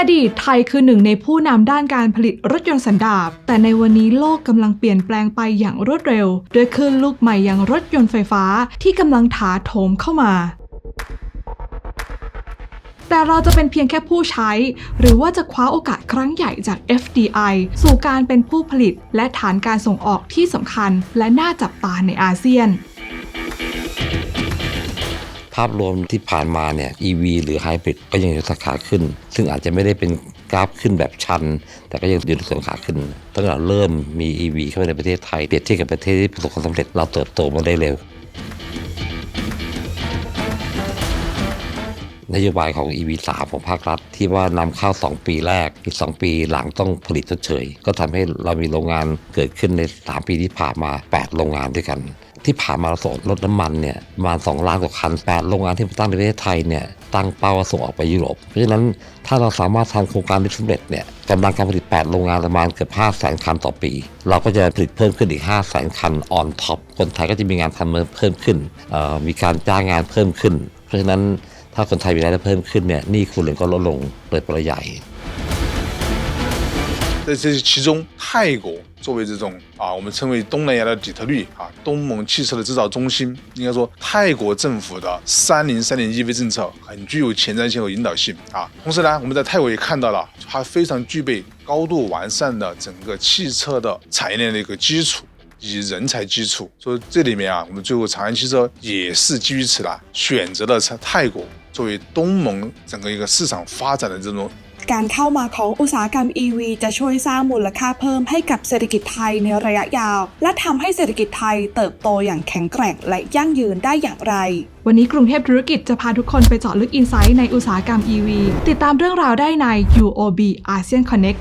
อดีตไทยคือหนึ่งในผู้นำด้านการผลิตรถยนต์สันดาป แต่ในวันนี้โลกกำลังเปลี่ยนแปลงไปอย่างรวดเร็ว ด้วยคลื่นลูกใหม่อย่างรถยนต์ไฟฟ้าที่กำลังถาโถมเข้ามาแต่เราจะเป็นเพียงแค่ผู้ใช้ หรือว่าจะคว้าโอกาสครั้งใหญ่จาก FDI สู่การเป็นผู้ผลิต และฐานการส่งออกที่สำคัญ และน่าจับตาในอาเซียนาพรวมที่ผ่านมาเนี่ย EV หรือ Hybrid ก็ยังอยู่สาขาขึ้น ซึ่งอาจจะไม่ได้เป็นกราฟขึ้นแบบชัน แต่ก็ยังอยู่ในส่วนขาขึ้น ตั้งแต่เริ่มมี EV เข้ามาในประเทศไทยเปรียบเทียบกับประเทศที่ประสบความสำเร็จเราเติบโตมาได้เร็วนโยบายของ EV 3 ของภาครัฐ ที่ว่านำเข้า 2 ปีแรก อีก 2 ปีหลังต้องผลิตเฉย ก็ทำให้เรามีโรงงานเกิดขึ้นใน 3 ปีที่ผ่านมา 8 โรงงานด้วยกัน ที่ผ่านมาเราส่งรถน้ำมันเนี่ยประมาณ2ล้านกว่าคัน 8 โรงงานที่มาตั้งในประเทศไทยเนี่ยตั้งเป้าว่าส่งออกไปยุโรป เพราะฉะนั้นถ้าเราสามารถทำโครงการนี้สำเร็จเนี่ยกำลังการผลิต 8 โรงงานประมาณเกือบ5แสนคันต่อปี เราก็จะผลิตเพิ่มขึ้นอีก5แสนคันออนท็อปคนไทยก็จะมีงานทำเพิ่มขึ้นเอ่อมีการจ้างงานเพิ่มขึ้น เพราะฉะนั้นถ้าคนไทยมีรายได้เพิ่มขึ้นเนี่ยหนี้ครัวเรือนก็ลดลงโดยปริยาย 在这其中，泰国 作为这种啊，我们称为东南亚的底特律啊，东盟汽车的制造中心，应该说泰国政府的三零三零 EV 政策很具有前瞻性和引导性啊。同时呢，我们在泰国也看到了它非常具备高度完善的整个汽车的产业链的一个基础。以及人才基础，所以这里面啊，我们最后长安汽车也是基于此呢，选择了泰国作为东盟整个一个市场发展的这种 การเข้ามาของอุตสาหกรรม EV จะช่วยสร้างมูลค่าเพิ่มให้กับเศรษฐกิจไทยในระยะยาว และทำให้เศรษฐกิจไทยเติบโตอย่างแข็งแกร่งและยั่งยืนได้อย่างไร วันนี้กรุงเทพธุรกิจจะพาทุกคนไปเจาะลึกอินไซต์ในอุตสาหกรรม EV ติดตามเรื่องราวได้ใน UOB ASEAN Connect